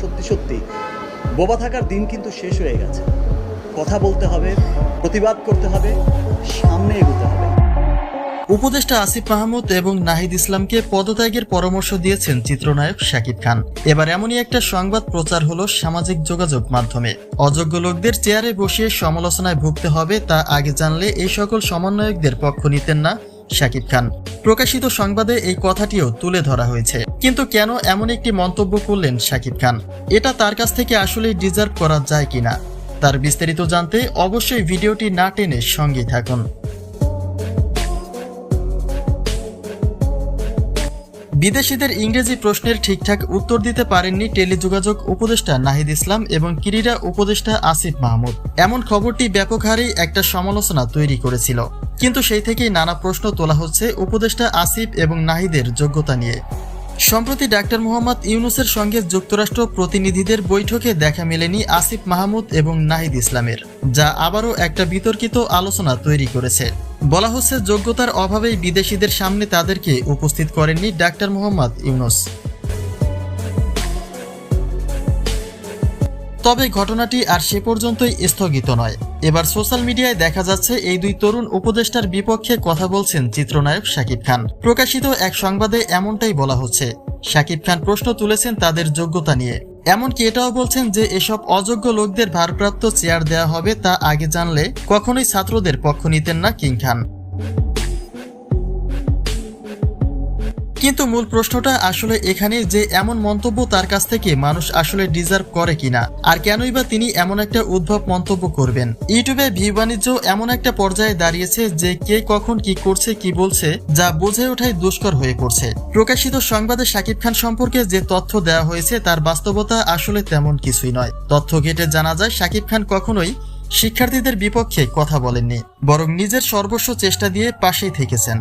সত্যি সত্যি। বোবা থাকার দিন কিন্তু শেষ হয়ে গেছে। কথা বলতে হবে, প্রতিবাদ করতে হবে, সামনে এগোতে হবে। উপদেষ্টা আসিফ মাহমুদ এবং নাহিদ ইসলামকে পদত্যাগের পরামর্শ দিয়েছেন চিত্রনায়ক শাকিব খান। এবার এমনই একটা সংবাদ প্রচার হলো সামাজিক যোগাযোগ মাধ্যমে। অযোগ্য লোকদের চেয়ারে বসিয়ে সমালোচনায় ভুগতে হবে তা আগে জানলে এই সকল সমন্বয়কদের পক্ষ নিতেন না শাকিব খান। প্রকাশিত সংবাদে এই কথাটিও তুলে ধরা হয়েছে। কিন্তু কেন এমন একটি মন্তব্য করলেন শাকিব খান? এটা তার কাছ থেকে আসলেই ডিজার্ভ করা যায় কিনা? তার বিস্তারিত জানতে অবশ্যই ভিডিওটি না টেনে সঙ্গেই থাকুন। বিদেশিদের ইংরেজি প্রশ্নের ঠিকঠাক উত্তর দিতে পারেননি টেলিযোগাযোগ উপদেষ্টা নাহিদ ইসলাম এবং ক্রীড়া উপদেষ্টা আসিফ মাহমুদ। এমন খবরটি ব্যাপক হারে একটা সমালোচনা তৈরি করেছিল। কিন্তু সেই থেকেই নানা প্রশ্ন তোলা হচ্ছে উপদেষ্টা আসিফ এবং নাহিদের যোগ্যতা নিয়ে। সম্প্রতি ডাক্তার মোহাম্মদ ইউনুসের সঙ্গে যুক্তরাষ্ট্র প্রতিনিধিদের বৈঠকে দেখা মেলেনি আসিফ মাহমুদ এবং নাহিদ ইসলামের, যা আবারও একটা বিতর্কিত আলোচনা তৈরি করেছে। বলা হচ্ছে, যোগ্যতার অভাবেই বিদেশিদের সামনে তাদেরকে উপস্থিত করেননি ডাক্তার মোহাম্মদ ইউনুস। তবে ঘটনাটি আর সে পর্যন্তই স্থগিত নয়। এবার সোশ্যাল মিডিয়ায় দেখা যাচ্ছে এই দুই তরুণ উপদেষ্টার বিপক্ষে কথা বলছেন চিত্রনায়ক শাকিব খান। প্রকাশিত এক সংবাদে এমনটাই বলা হচ্ছে, শাকিব খান প্রশ্ন তুলেছেন তাদের যোগ্যতা নিয়ে। এমনকি এটাও বলছেন যে এসব অযোগ্য লোকদের ভারপ্রাপ্ত চেয়ার দেওয়া হবে তা আগে জানলে কখনোই ছাত্রদের পক্ষ নিতেন না কিং খান। কিন্তু মূল প্রশ্নটা আসলে এখানে যে এমন মন্তব্য তার কাছ থেকে মানুষ আসলে ডিজার্ভ করে কিনা, আর কেনই বা তিনি এমন একটা উদ্ভব মন্তব্য করবেন। ইউটিউবে ভিউ বাণিজ্য এমন একটা পর্যায়ে দাঁড়িয়েছে যে কে কখন কি করছে, কি বলছে, যা বুঝে ওঠাই দুষ্কর হয়ে পড়ছে। প্রকাশিত সংবাদে শাকিব খান সম্পর্কে যে তথ্য দেওয়া হয়েছে তার বাস্তবতা আসলে তেমন কিছুই নয়। তথ্য ঘেটে জানা যায়, শাকিব খান কখনোই শিক্ষার্থীদের বিপক্ষে কথা বলেননি, বরং নিজের সর্বস্ব চেষ্টা দিয়ে পাশেই থেকেছেন।